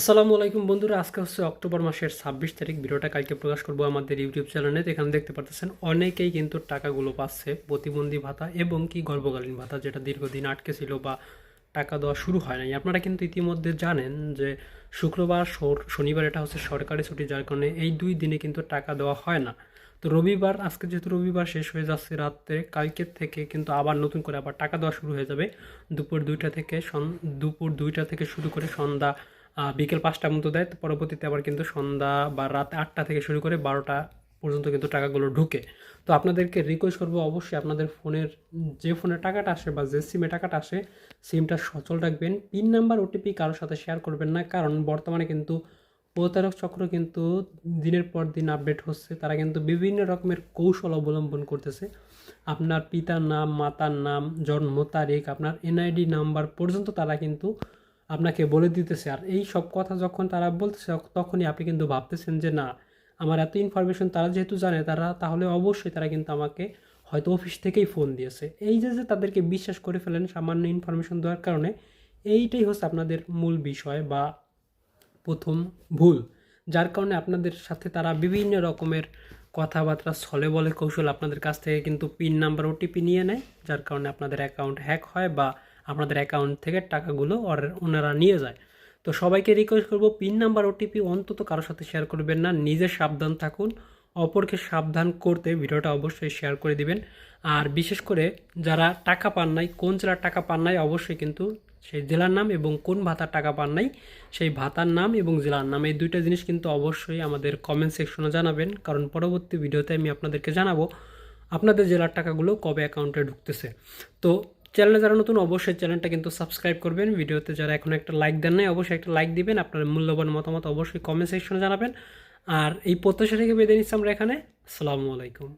আসসালামু আলাইকুম বন্ধুরা, আজকে হচ্ছে অক্টোবর মাসের ছাব্বিশ তারিখ। ভিডিওটা কালকে প্রকাশ করব আমাদের ইউটিউব চ্যানেলে। এখানে দেখতে পাচ্ছেন অনেকেই কিন্তু টাকাগুলো পাচ্ছে প্রতিবন্ধী ভাতা এবং কি গর্ভকালীন ভাতা, যেটা দীর্ঘদিন আটকে ছিল বা টাকা দেওয়া শুরু হয় নাই। আপনারা কিন্তু ইতিমধ্যে জানেন যে শুক্রবার শনিবার এটা হচ্ছে সরকারি ছুটি, যার কারণে এই দুই দিনে কিন্তু টাকা দেওয়া হয় না। তো রবিবার, আজকে যেহেতু রবিবার শেষ হয়ে যাচ্ছে রাত্রে, কালকের থেকে কিন্তু আবার নতুন করে আবার টাকা দেওয়া শুরু হয়ে যাবে। দুপুর দুইটা থেকে সন- দুপুর দুইটা থেকে শুরু করে সন্ধ্যা বিকেল পাঁচটার মতো দেয়। পরবর্তীতে আবার কিন্তু সন্ধ্যা বা রাত আটটা থেকে শুরু করে বারোটা পর্যন্ত কিন্তু টাকাগুলো ঢুকে। তো আপনাদেরকে রিকোয়েস্ট করব অবশ্যই আপনাদের ফোনের যে ফোনে টাকাটা আসে বা যে সিমে টাকাটা আসে সিমটা সচল রাখবেন। পিন নাম্বার ওটিপি কারোর সাথে শেয়ার করবেন না। কারণ বর্তমানে কিন্তু প্রতারক চক্র কিন্তু দিনের পর দিন আপডেট হচ্ছে। তারা কিন্তু বিভিন্ন রকমের কৌশল অবলম্বন করতেছে। আপনার পিতার নাম, মাতার নাম, জন্ম তারিখ, আপনার এনআইডি নাম্বার পর্যন্ত তারা কিন্তু আপনাকে বলে দিতেছে। আর এই সব কথা যখন তারা বলতেছে তখনই আপনি কিন্তু ভাবতেছেন যে, না, আমার এত ইনফরমেশন তারা যেহেতু জানে, তারা তাহলে অবশ্যই তারা কিন্তু আমাকে হয়তো অফিস থেকেই ফোন দিয়েছে। এই যে যে তাদেরকে বিশ্বাস করে ফেলেন সামান্য ইনফরমেশন দেওয়ার কারণে, এইটাই হচ্ছে আপনাদের মূল বিষয় বা প্রথম ভুল। যার কারণে আপনাদের সাথে তারা বিভিন্ন রকমের কথাবার্তা, ছলে বলে কৌশল আপনাদের কাছ থেকে কিন্তু পিন নাম্বার ওটিপি নিয়ে নেয়, যার কারণে আপনাদের অ্যাকাউন্ট হ্যাক হয় বা আপনাদের অ্যাকাউন্ট থেকে টাকাগুলো ওনারা নিয়ে যায়। তো সবাইকে রিকোয়েস্ট করব পিন নাম্বার ওটিপি অন্তত কারোর সাথে শেয়ার করবেন না। নিজে সাবধান থাকুন, অপরকে সাবধান করতে ভিডিওটা অবশ্যই শেয়ার করে দিবেন। আর বিশেষ করে যারা টাকা পান নাই, কোন জেলার টাকা পান নাই, অবশ্যই কিন্তু সেই জেলার নাম এবং কোন ভাতার টাকা পান নাই, সেই ভাতার নাম এবং জেলার নাম, এই দুইটা জিনিস কিন্তু অবশ্যই আমাদের কমেন্ট সেকশনে জানাবেন। কারণ পরবর্তী ভিডিওতে আমি আপনাদেরকে জানাব, আপনাদের জেলার টাকাগুলো কবে অ্যাকাউন্টে ঢুকতেছে। তো চ্যানেলে যারা নতুন, অবশ্যই চ্যানেলটা কিন্তু সাবস্ক্রাইব করবেন। ভিডিওতে যারা এখন একটা লাইক দেন নাই, অবশ্যই একটা লাইক দিবেন। আপনার মূল্যবান মতামত অবশ্যই কমেন্ট সেকশনে জানাবেন। আর এই প্রত্যাশা থেকে বেঁধে নিচ্ছি আমরা এখানে। আসসালামু আলাইকুম।